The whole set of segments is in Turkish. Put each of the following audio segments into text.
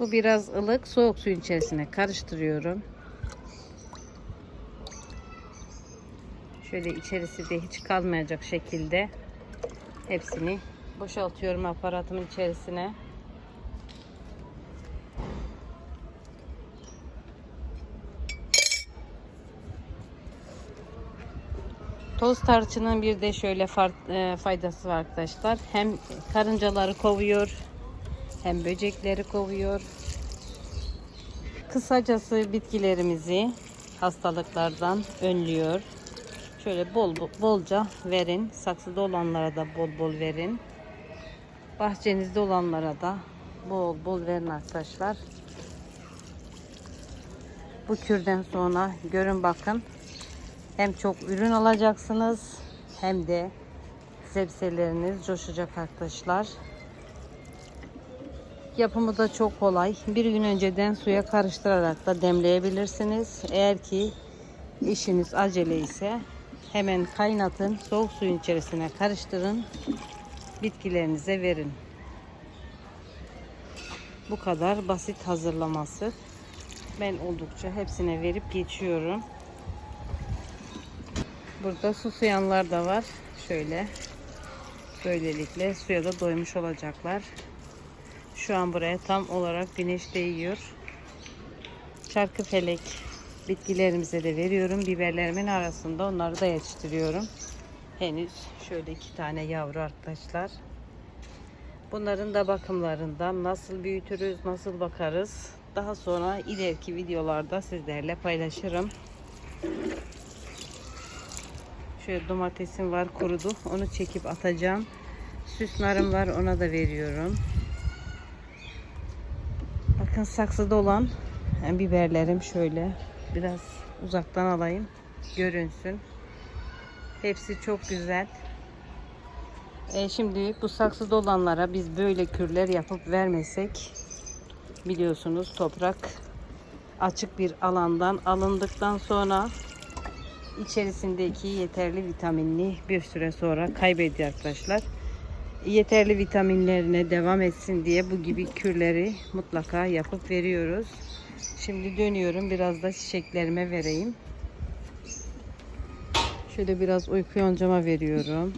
Bu biraz ılık. Soğuk suyun içerisine karıştırıyorum. Şöyle içerisi de hiç kalmayacak şekilde hepsini boşaltıyorum aparatımın içerisine. Toz tarçının bir de şöyle e, faydası var arkadaşlar. Hem karıncaları kovuyor, hem böcekleri kovuyor. Kısacası bitkilerimizi hastalıklardan önlüyor. Şöyle bol bolca verin. Saksıda olanlara da bol bol verin. Bahçenizde olanlara da bol bol verin arkadaşlar. Bu kürden sonra görün bakın. Hem çok ürün alacaksınız hem de sebzeleriniz coşacak arkadaşlar. Yapımı da çok kolay. Bir gün önceden suya karıştırarak da demleyebilirsiniz. Eğer ki işiniz acele ise hemen kaynatın. Soğuk suyun içerisine karıştırın. Bitkilerinize verin. Bu kadar basit hazırlaması. Ben oldukça hepsine verip geçiyorum. Burada susayanlar da var. Şöyle. Böylelikle suya da doymuş olacaklar. Şu an buraya tam olarak güneş değiyor. Çarkı felek bitkilerimize de veriyorum. Biberlerimin arasında onları da yetiştiriyorum. Henüz şöyle iki tane yavru arkadaşlar. Bunların da bakımlarından nasıl büyütürüz, nasıl bakarız. Daha sonra ileriki videolarda sizlerle paylaşırım. Şöyle domatesim var kurudu. Onu çekip atacağım. Süs narım var ona da veriyorum. Bakın saksıda olan biberlerim şöyle biraz uzaktan alayım görünsün. Hepsi çok güzel. E şimdi bu saksıda olanlara biz böyle kürler yapıp vermesek biliyorsunuz toprak açık bir alandan alındıktan sonra içerisindeki yeterli vitaminini bir süre sonra kaybediyor arkadaşlar. Yeterli vitaminlerine devam etsin diye bu gibi kürleri mutlaka yapıp veriyoruz. Şimdi dönüyorum biraz da çiçeklerime vereyim. Şöyle biraz uyku yoncama veriyorum.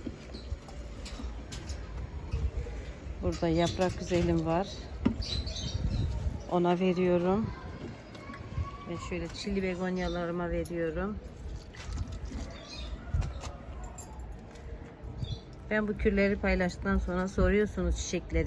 Burada yaprak güzelim var. Ona veriyorum. Ve şöyle çili begonyalarıma veriyorum. Ben bu kürleri paylaştıktan sonra soruyorsunuz çiçekleri.